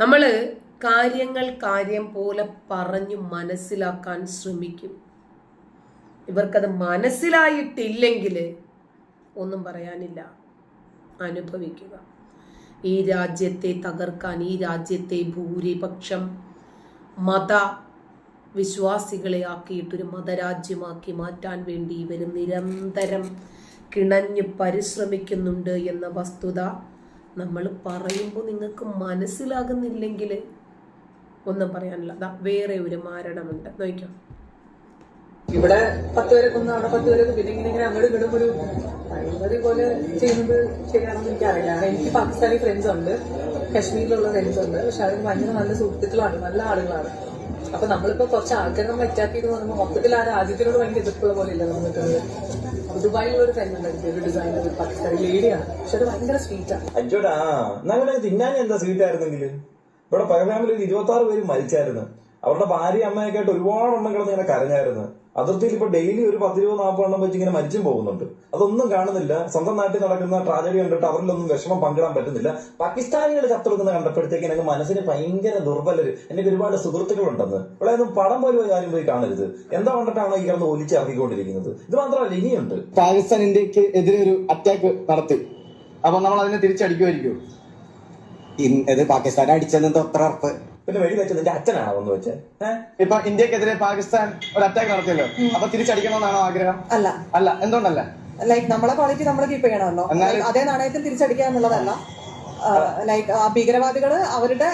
നമ്മൾ കാര്യങ്ങൾ കാര്യം പോലെ പറഞ്ഞു മനസ്സിലാക്കാൻ ശ്രമിക്കും. ഇവർക്കത് മനസ്സിലായിട്ടില്ലെങ്കിൽ ഒന്നും പറയാനില്ല. അനുഭവിക്കുക. ഈ രാജ്യത്തെ തകർക്കാൻ ഈ രാജ്യത്തെ ഭൂരിപക്ഷം മത വിശ്വാസികളെ ആക്കിയിട്ടൊരു മതരാജ്യമാക്കി മാറ്റാൻ വേണ്ടി ഇവർ നിരന്തരം കിണഞ്ഞ് പരിശ്രമിക്കുന്നുണ്ട് എന്ന വസ്തുത നമ്മൾ പറയുമ്പോൾ നിങ്ങൾക്ക് മനസ്സിലാകുന്നില്ലെങ്കിൽ ഒന്നും പറയാനില്ല. അതാ വേറെ ഒരു മാരണമുണ്ട്. നോക്കാം ഇവിടെ പത്ത് പേരെ കൊന്നു അവിടെ പത്ത് പേരെ പിന്നെ ഇങ്ങനെ ഇങ്ങനെ അങ്ങോട്ട് ഇങ്ങോട്ടും ഒരു അഴിമതി പോലെ ചെയ്യുന്നത് ശരിയാണെന്ന് എനിക്കറിയില്ല. എനിക്ക് പാകിസ്ഥാനി ഫ്രണ്ട്സ് ഉണ്ട്. കശ്മീരിലുള്ള ഫ്രണ്ട്സ് ഉണ്ട്. പക്ഷെ അവർ ഭയങ്കര നല്ല സുഹൃത്തുക്കളാണ്. നല്ല ആളുകളാണ്. അപ്പൊ നമ്മളിപ്പോ കുറച്ച് ആൾക്കാരെ നമ്മൾ അറ്റാക്ക് ചെയ്ത് പറയുമ്പോൾ മൊത്തത്തിൽ ആ രാജ്യത്തിനോട് ഭയങ്കര എതിർപ്പുള്ള പോലെ ഇല്ല നമ്മൾ ദുബായിലുള്ള ഒരു ഒരു ഡിസൈനർ തിന്നാൻ എന്താ സ്വീറ്റായിരുന്നെങ്കിൽ ഇവിടെ പകലാമിൽ ഇരുപത്തി ആറ് പേര് മരിച്ചായിരുന്നു. അവരുടെ ഭാര്യ അമ്മയൊക്കെ ആയിട്ട് ഒരുപാട് എണ്ണങ്ങൾ ഇങ്ങനെ കരഞ്ഞായിരുന്നു. അതിർത്തിയിൽ ഇപ്പൊ ഡെയിലി ഒരു പത്തിരുപത് നാൽപ്പത് എണ്ണം വെച്ച് ഇങ്ങനെ മരിച്ചും പോകുന്നുണ്ട്. അതൊന്നും കാണുന്നില്ല. സ്വന്തം നാട്ടിൽ നടക്കുന്ന ട്രാജഡി കണ്ടിട്ട് അവരിലൊന്നും വിഷമം പങ്കിടാൻ പറ്റുന്നില്ല. പാകിസ്ഥാനികൾ ചത്തെടുക്കുന്ന കണ്ടപ്പോഴത്തേക്ക് എനിക്ക് മനസ്സിന് ഭയങ്കര ദുർബലര്. എനിക്ക് ഒരുപാട് സുഹൃത്തുക്കളുണ്ടെന്ന്. ഇവിടെ ഒന്നും പടം പോലും ഒരു കാര്യം പോയി കാണരുത്. എന്താ കണ്ടിട്ടാണോ ഈ കിടന്ന് ഒലിച്ചിറങ്ങിക്കൊണ്ടിരിക്കുന്നത്? ഇത് മാത്രമല്ല ഇനിയുണ്ട്. പാകിസ്ഥാൻ ഇന്ത്യയ്ക്ക് എതിരെ ഒരു അറ്റാക്ക് നടത്തി. അപ്പൊ നമ്മൾ അതിനെ തിരിച്ചടിക്കുമായിരിക്കും ഇത് പാകിസ്ഥാനെ അടിച്ചെന്ന് അത്ര ഉറപ്പ്? പിന്നെ വെടി വെച്ചത് നിന്റെ അച്ഛനാണോ ഒന്ന് വെച്ചേ ഇപ്പൊ ഇന്ത്യക്കെതിരെ പാകിസ്ഥാൻ ഒരു അറ്റാക്ക് നടത്തിയല്ലോ. അപ്പൊ തിരിച്ചടിക്കണമെന്നാണോ ആഗ്രഹം? അല്ല. അല്ല. എന്തുകൊണ്ടല്ല? ലൈക്ക് നമ്മളെ ക്വാളിറ്റി നമ്മൾ കീപ്പ് ചെയ്യണമല്ലോ. അതേ നാണയത്തിൽ തിരിച്ചടിക്കുക എന്നുള്ളതല്ല. ലൈക്ക് ഭീകരവാദികൾ അവരുടെ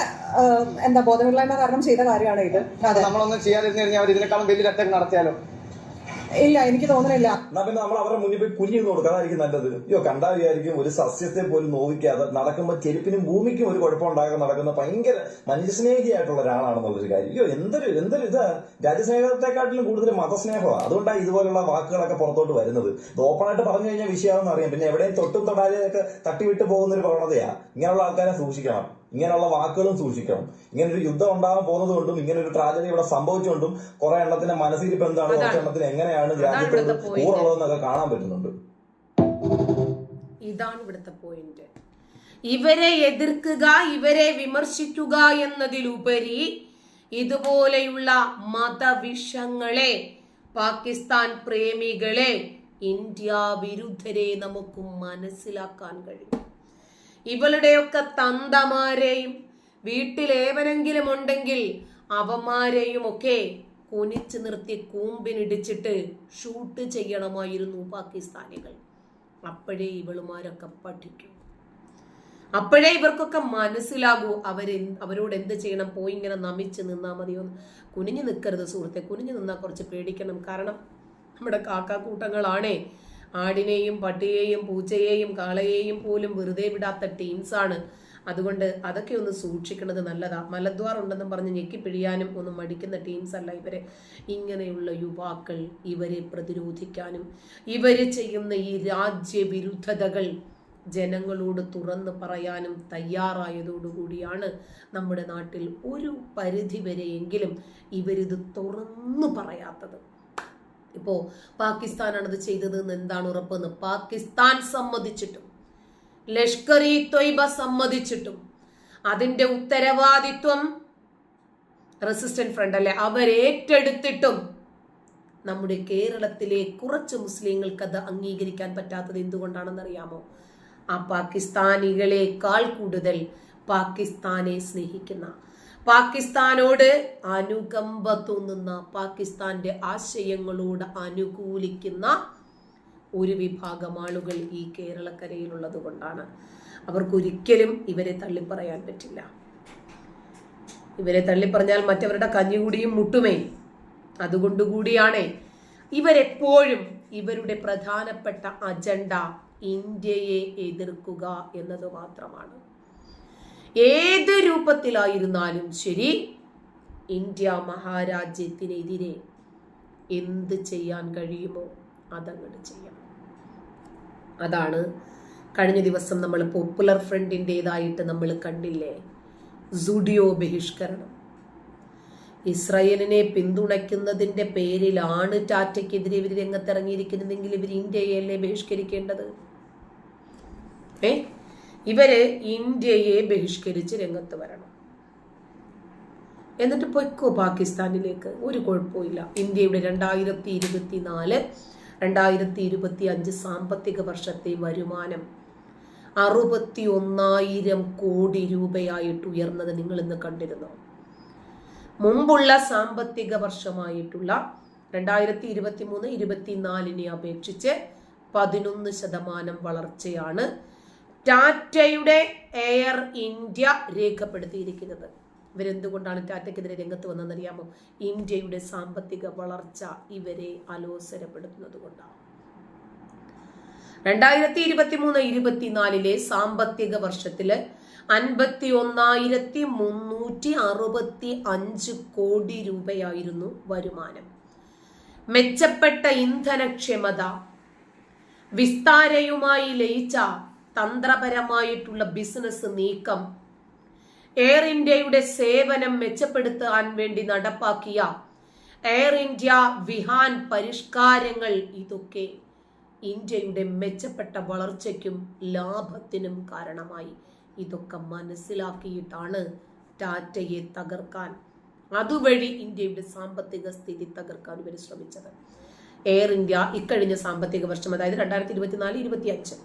എന്താ ബോധമില്ലായ്മ കാരണം ചെയ്ത കാര്യമാണ് ഇത്. നമ്മളൊന്നും ചെയ്യാതിരുന്നു കഴിഞ്ഞാൽ അവർ ഇതിനേക്കാളും വലിയൊരു അറ്റാക്ക് നടത്തിയാലോ? ഇല്ല എനിക്ക് തോന്നുന്നില്ല എന്നാ പിന്നെ നമ്മൾ അവരുടെ മുന്നിൽ പോയി കുഞ്ഞു കൊടുക്കാതായിരിക്കും നല്ലത്. അയ്യോ കണ്ടാ വിചാരിക്കും ഒരു സസ്യത്തെ പോലും നോവിക്കാതെ നടക്കുമ്പോൾ ചെരുപ്പിനും ഭൂമിക്കും ഒരു കുഴപ്പമുണ്ടാകാൻ നടക്കുന്ന ഭയങ്കര മനുഷ്യസ്നേഹിയായിട്ടുള്ള ഒരാളാണെന്നുള്ളൊരു കാര്യം. അയ്യോ എന്തൊരു എന്തൊരു ഇത്? രാജ്യസ്നേഹത്തെക്കാട്ടിലും കൂടുതൽ മതസ്നേഹമാണ് അതുകൊണ്ടാണ് ഇതുപോലുള്ള വാക്കുകളൊക്കെ പുറത്തോട്ട് വരുന്നത്. ഇത് ഓപ്പണായിട്ട് പറഞ്ഞു കഴിഞ്ഞാൽ വിഷയമാണെന്ന് അറിയാം. പിന്നെ എവിടെയും തൊട്ടും തൊടാതെയൊക്കെ തട്ടിവിട്ട് പോകുന്ന ഒരു പ്രവണതയാ. ഇങ്ങനെയുള്ള ആൾക്കാരെ സൂക്ഷിക്കണം. ഇങ്ങനെയുള്ള വാക്കുകളും സൂക്ഷിക്കണം. ഇങ്ങനെ ഒരു യുദ്ധം ഉണ്ടാകാൻ പോകുന്നത് കൊണ്ടും ഇങ്ങനെ ഒരു ട്രാജഡി ഇവിടെ സംഭവിച്ചുകൊണ്ടും കുറെ എണ്ണത്തിന്റെ മനസ്സിരിപ്പ് എന്താണ് കുറച്ച് എണ്ണത്തിന് എങ്ങനെയാണ് രാജ്യത്ത് ഇവിടുത്തെ ഊറുള്ളതെന്നൊക്കെ കാണാൻ പറ്റുന്നുണ്ട്. ഇതാണ് ഇവിടുത്തെ പോയിന്റ് ഇവരെ എതിർക്കുക ഇവരെ വിമർശിക്കുക എന്നതിലുപരി ഇതുപോലെയുള്ള മതവിഷങ്ങളെ പാകിസ്ഥാൻ പ്രേമികളെ ഇന്ത്യ വിരുദ്ധരെ നമുക്ക് മനസ്സിലാക്കാൻ കഴിയും. ഇവളുടെയൊക്കെ തന്തമാരെയും വീട്ടിലേവനെങ്കിലും ഉണ്ടെങ്കിൽ അവന്മാരെയും ഒക്കെ കുനിച്ചു നിർത്തി കൂമ്പിനിടിച്ചിട്ട് ഷൂട്ട് ചെയ്യണമായിരുന്നു പാകിസ്ഥാനികൾ. അപ്പോഴേ ഇവളുമാരൊക്കെ പഠിക്കൂ. അപ്പോഴേ ഇവർക്കൊക്കെ മനസ്സിലാകൂ അവരെ അവരോട് എന്ത് ചെയ്യണം പോയി ഇങ്ങനെ നമിച്ച് നിന്നാൽ മതിയോ കുനിഞ്ഞു നിൽക്കരുത് സുഹൃത്തെ കുനിഞ്ഞു നിന്നാൽ കുറച്ച് പേടിക്കണം. കാരണം നമ്മുടെ കാക്കാക്കൂട്ടങ്ങളാണേ ആടിനെയും പട്ടിയെയും പൂച്ചയെയും കാളയെയും പോലും വെറുതെ വിടാത്ത ടീംസാണ് അതുകൊണ്ട് അതൊക്കെ ഒന്ന് സൂക്ഷിക്കുന്നത് നല്ലതാ. മലദ്വാർ ഉണ്ടെന്നും പറഞ്ഞ് ഞെക്കിപ്പിഴിയാനും ഒന്നും മടിക്കുന്ന ടീംസ് അല്ല ഇവരെ. ഇങ്ങനെയുള്ള യുവാക്കൾ ഇവരെ പ്രതിരോധിക്കാനും ഇവർ ചെയ്യുന്ന ഈ രാജ്യവിരുദ്ധതകൾ ജനങ്ങളോട് തുറന്ന് പറയാനും തയ്യാറായതോടുകൂടിയാണ് നമ്മുടെ നാട്ടിൽ ഒരു പരിധി വരെയെങ്കിലും ഇവരിത് തുറന്നു പറയാത്തത്. ഇപ്പോ പാകിസ്ഥാനാണ് അത് ചെയ്തത് എന്ന് എന്താണ് ഉറപ്പെന്ന് പാകിസ്ഥാൻ സമ്മതിച്ചിട്ടും ലഷ്കർ ഇ തൊയ്ബ സമ്മതിച്ചിട്ടും അതിന്റെ ഉത്തരവാദിത്വം റെസിസ്റ്റന്റ് ഫ്രണ്ട് അല്ലെ? അവരേറ്റെടുത്തിട്ടും നമ്മുടെ കേരളത്തിലെ കുറച്ച് മുസ്ലിങ്ങൾക്ക് അത് അംഗീകരിക്കാൻ പറ്റാത്തത് എന്തുകൊണ്ടാണെന്നറിയാമോ? ആ പാകിസ്ഥാനികളെക്കാൾ കൂടുതൽ പാകിസ്ഥാനെ സ്നേഹിക്കുന്ന പാകിസ്ഥാനോട് അനുകമ്പ തോന്നുന്ന പാകിസ്ഥാന്റെ ആശയങ്ങളോട് അനുകൂലിക്കുന്ന ഒരു വിഭാഗം ആളുകൾ ഈ കേരളക്കരയിലുള്ളത് കൊണ്ടാണ്. അവർക്കൊരിക്കലും ഇവരെ തള്ളിപ്പറയാൻ പറ്റില്ല. ഇവരെ തള്ളിപ്പറഞ്ഞാൽ മറ്റവരുടെ കഞ്ഞികൂടിയും മുട്ടുമേ. അതുകൊണ്ടുകൂടിയാണ് ഇവരെപ്പോഴും ഇവരുടെ പ്രധാനപ്പെട്ട അജണ്ട ഇന്ത്യയെ എതിർക്കുക എന്നത് മാത്രമാണ്. ഏത് രൂപത്തിലായിരുന്നാലും ശരി ഇന്ത്യ മഹാരാജ്യത്തിനെതിരെ എന്ത് ചെയ്യാൻ കഴിയുമോ അതങ്ങോട്ട് ചെയ്യാം. അതാണ് കഴിഞ്ഞ ദിവസം നമ്മൾ പോപ്പുലർ ഫ്രണ്ടിന്റെതായിട്ട് നമ്മൾ കണ്ടില്ലേ സുഡിയോ ബഹിഷ്കരണം. ഇസ്രയേലിനെ പിന്തുണയ്ക്കുന്നതിന്റെ പേരിലാണ് ടാറ്റയ്ക്കെതിരെ ഇവർ രംഗത്തിറങ്ങിയിരിക്കുന്നതെങ്കിൽ ഇവർ ഇന്ത്യയല്ലേ ബഹിഷ്കരിക്കേണ്ടത്? ഏ? ഇവർ ഇന്ത്യയെ ബഹിഷ്കരിച്ച് രംഗത്ത് വരണം. എന്നിട്ട് പൊയ്ക്കോ പാകിസ്ഥാനിലേക്ക്. ഒരു കുഴപ്പമില്ല ഇന്ത്യയുടെ രണ്ടായിരത്തി ഇരുപത്തി നാല് രണ്ടായിരത്തി ഇരുപത്തി അഞ്ച് സാമ്പത്തിക വർഷത്തെ വരുമാനം അറുപത്തി ഒന്നായിരം കോടി രൂപയായിട്ട് ഉയർന്നത് നിങ്ങൾ ഇന്ന് കണ്ടിരുന്നു? മുമ്പുള്ള സാമ്പത്തിക വർഷമായിട്ടുള്ള രണ്ടായിരത്തി ഇരുപത്തി മൂന്ന് ഇരുപത്തിനാലിനെ അപേക്ഷിച്ച് പതിനൊന്ന് ശതമാനം വളർച്ചയാണ് ടാറ്റയുടെ എയർ ഇന്ത്യ രേഖപ്പെടുത്തിയിരിക്കുന്നത്. ഇവരെന്തുകൊണ്ടാണ് ടാറ്റയ്ക്കെതിരെ രംഗത്ത് വന്നതെന്നറിയാമോ? ഇന്ത്യയുടെ സാമ്പത്തിക വളർച്ച ഇവരെ അലോസരപ്പെടുത്തുന്നത് കൊണ്ടാണ്. രണ്ടായിരത്തി ഇരുപത്തി മൂന്ന് ഇരുപത്തിനാലിലെ സാമ്പത്തിക വർഷത്തിൽ അൻപത്തി ഒന്നായിരത്തി മുന്നൂറ്റി അറുപത്തി അഞ്ച് കോടി രൂപയായിരുന്നു വരുമാനം. മെച്ചപ്പെട്ട ഇന്ധനക്ഷമത വിസ്താരയുമായി ലയിച്ച തന്ത്രപരമായിട്ടുള്ള ബിസിനസ് നീക്കം എയർ ഇന്ത്യയുടെ സേവനം മെച്ചപ്പെടുത്താൻ വേണ്ടി നടപ്പാക്കിയ എയർ ഇന്ത്യ വിഹാൻ പരിഷ്കാരങ്ങൾ ഇതൊക്കെ ഇന്ത്യയുടെ മെച്ചപ്പെട്ട വളർച്ചയ്ക്കും ലാഭത്തിനും കാരണമായി. ഇതൊക്കെ മനസ്സിലാക്കിയിട്ടാണ് ടാറ്റയെ തകർക്കാൻ അതുവഴി ഇന്ത്യയുടെ സാമ്പത്തിക സ്ഥിതി തകർക്കാൻ ഇവർ ശ്രമിച്ചത്. എയർ ഇന്ത്യ ഇക്കഴിഞ്ഞ സാമ്പത്തിക വർഷം അതായത് രണ്ടായിരത്തി ഇരുപത്തിനാല് ഇരുപത്തി അഞ്ച്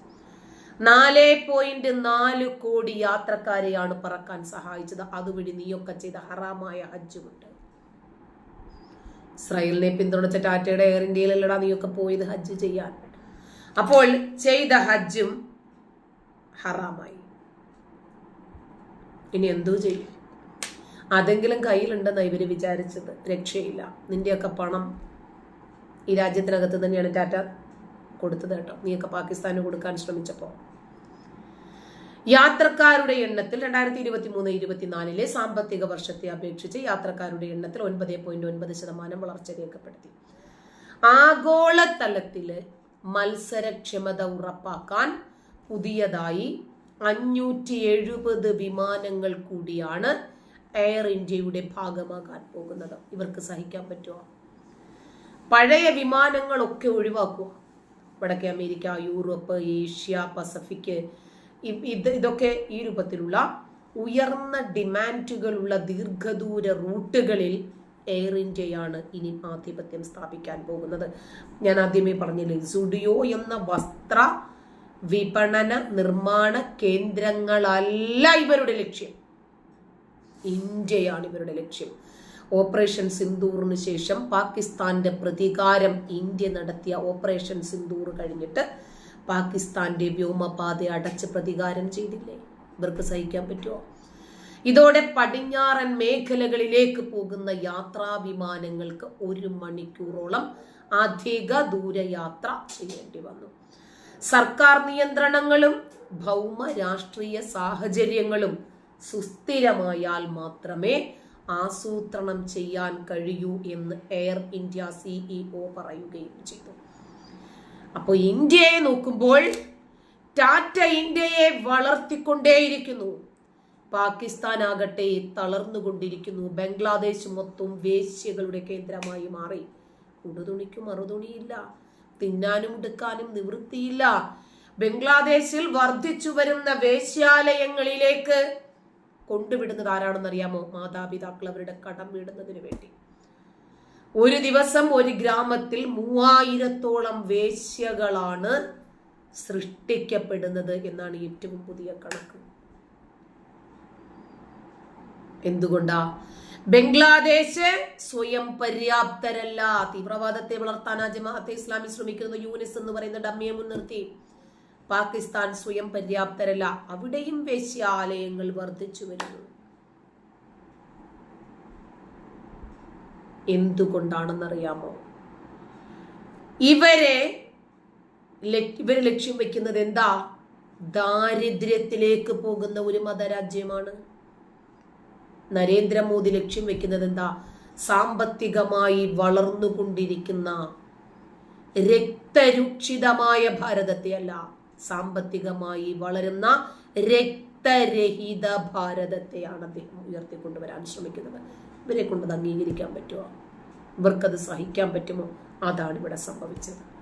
നാല് പോയിന്റ് നാല് കോടി യാത്രക്കാരെയാണ് പറക്കാൻ സഹായിച്ചത്. അതുവഴി നീയൊക്കെ ചെയ്ത ഹറാമായ ഹജ്ജുമുണ്ട്. ഇസ്രായേലിനെ പിന്തുണച്ച ടാറ്റയുടെ എയർ ഇന്ത്യയിലല്ലടാ നീയൊക്കെ പോയത് ഹജ്ജ് ചെയ്യാൻ. അപ്പോൾ ചെയ്ത ഹജ്ജും ഹറാമായി. ഇനി എന്തോ ചെയ്യും? അതെങ്കിലും കയ്യിലുണ്ടെന്നാ ഇവർ വിചാരിച്ചത്. രക്ഷയില്ല. നിന്റെയൊക്കെ പണം ഈ രാജ്യത്തിനകത്ത് തന്നെയാണ് ടാറ്റ കൊടുത്തത് കേട്ടോ. നീയൊക്കെ പാകിസ്ഥാന് കൊടുക്കാൻ ശ്രമിച്ചപ്പോൾ യാത്രക്കാരുടെ എണ്ണത്തിൽ രണ്ടായിരത്തി ഇരുപത്തി മൂന്ന് ഇരുപത്തിനാലിലെ സാമ്പത്തിക വർഷത്തെ അപേക്ഷിച്ച് യാത്രക്കാരുടെ എണ്ണത്തിൽ ഒൻപത് പോയിന്റ് ഒൻപത് ശതമാനം വളർച്ച രേഖപ്പെടുത്തി. ആഗോളതലത്തിൽ മത്സരക്ഷമത ഉറപ്പാക്കാൻ പുതിയതായി അഞ്ഞൂറ്റി എഴുപത് വിമാനങ്ങൾ കൂടിയാണ് എയർ ഇന്ത്യയുടെ ഭാഗമാകാൻ പോകുന്നത്. ഇവർക്ക് സഹിക്കാൻ പറ്റുമോ പഴയ വിമാനങ്ങളൊക്കെ ഒഴിവാക്കുക. വടക്കേ അമേരിക്ക യൂറോപ്പ് ഏഷ്യ പസഫിക് ഇത് ഇതൊക്കെ ഈ രൂപത്തിലുള്ള ഉയർന്ന ഡിമാൻഡുകളുള്ള ദീർഘദൂര റൂട്ടുകളിൽ എയർ ഇന്ത്യയാണ് ഇനി ആധിപത്യം സ്ഥാപിക്കാൻ പോകുന്നത്. ഞാൻ ആദ്യമേ പറഞ്ഞില്ലേ സുഡിയോ എന്ന വസ്ത്ര വിപണന നിർമ്മാണ കേന്ദ്രങ്ങളല്ല ഇവരുടെ ലക്ഷ്യം. ഇന്ത്യയാണ് ഇവരുടെ ലക്ഷ്യം. ഓപ്പറേഷൻ സിന്ദൂറിന് ശേഷം പാകിസ്ഥാന്റെ പ്രതികാരം ഇന്ത്യ നടത്തിയ ഓപ്പറേഷൻ സിന്ദൂർ കഴിഞ്ഞിട്ട് പാകിസ്ഥാന്റെ വ്യോമപാത അടച്ച് പ്രതികാരം ചെയ്തില്ലേ? ഇവർക്ക് സഹിക്കാൻ പറ്റുമോ ഇതോടെ പടിഞ്ഞാറൻ മേഖലകളിലേക്ക് പോകുന്ന യാത്രാ വിമാനങ്ങൾക്ക് ഒരു മണിക്കൂറോളം അധിക ദൂരയാത്ര ചെയ്യേണ്ടി വന്നു. സർക്കാർ നിയന്ത്രണങ്ങളും ഭൗമ രാഷ്ട്രീയ സാഹചര്യങ്ങളും സുസ്ഥിരമായാൽ മാത്രമേ ആസൂത്രണം ചെയ്യാൻ കഴിയൂ എന്ന് എയർ ഇന്ത്യ സിഇഒ പറയുകയും ചെയ്തു. അപ്പോൾ ഇന്ത്യയെ നോക്കുമ്പോൾ ടാറ്റ ഇന്ത്യയെ വളർത്തിക്കൊണ്ടേയിരിക്കുന്നു. പാകിസ്ഥാൻ ആകട്ടെ തളർന്നുകൊണ്ടിരിക്കുന്നു. ബംഗ്ലാദേശ് മൊത്തം വേശ്യകളുടെ കേന്ദ്രമായി മാറി. ഉടുതുണിക്കും മറുതുണിയില്ല. തിന്നാനും എടുക്കാനും നിവൃത്തിയില്ല. ബംഗ്ലാദേശിൽ വർദ്ധിച്ചു വരുന്ന വേശ്യാലയങ്ങളിലേക്ക് കൊണ്ടുവിടുന്നത് ആരാണെന്നറിയാമോ? മാതാപിതാക്കൾ അവരുടെ കടം വീടുന്നതിന് വേണ്ടി. ഒരു ദിവസം ഒരു ഗ്രാമത്തിൽ മൂവായിരത്തോളം വേശ്യകളാണ് സൃഷ്ടിക്കപ്പെടുന്നത് എന്നാണ് ഏറ്റവും പുതിയ കണക്ക്. എന്തുകൊണ്ടാ? ബംഗ്ലാദേശ് സ്വയം പര്യാപ്തരല്ല. തീവ്രവാദത്തെ വളർത്താൻ ജമാഅത്തെ ഇസ്ലാമി ശ്രമിക്കുന്നത് യൂനിസ് എന്ന് പറയുന്ന ഡമ്മിയെ മുൻനിർത്തി. പാകിസ്ഥാൻ സ്വയം പര്യാപ്തരല്ല. അവിടെയും വേശ്യാലയങ്ങൾ വർദ്ധിച്ചു വരുന്നു. എന്തുകൊണ്ടാണെന്നറിയാമോ? ഇവരെ ഇവർ ലക്ഷ്യം വെക്കുന്നത് എന്താ? ദാരിദ്ര്യത്തിലേക്ക് പോകുന്ന ഒരു മതരാജ്യമാണ്. നരേന്ദ്രമോദി ലക്ഷ്യം വെക്കുന്നത് എന്താ? സാമ്പത്തികമായി വളർന്നുകൊണ്ടിരിക്കുന്ന രക്തരൂക്ഷിതമായ ഭാരതത്തെ അല്ല സാമ്പത്തികമായി വളരുന്ന രക്തരഹിത ഭാരതത്തെയാണ് അദ്ദേഹം ഉയർത്തിക്കൊണ്ടുവരാൻ ശ്രമിക്കുന്നത്. ഇവരെ കൊണ്ട് അംഗീകരിക്കാൻ പറ്റുമോ? ഇവർക്കത് സഹിക്കാൻ പറ്റുമോ? അതാണ് ഇവിടെ സംഭവിച്ചത്.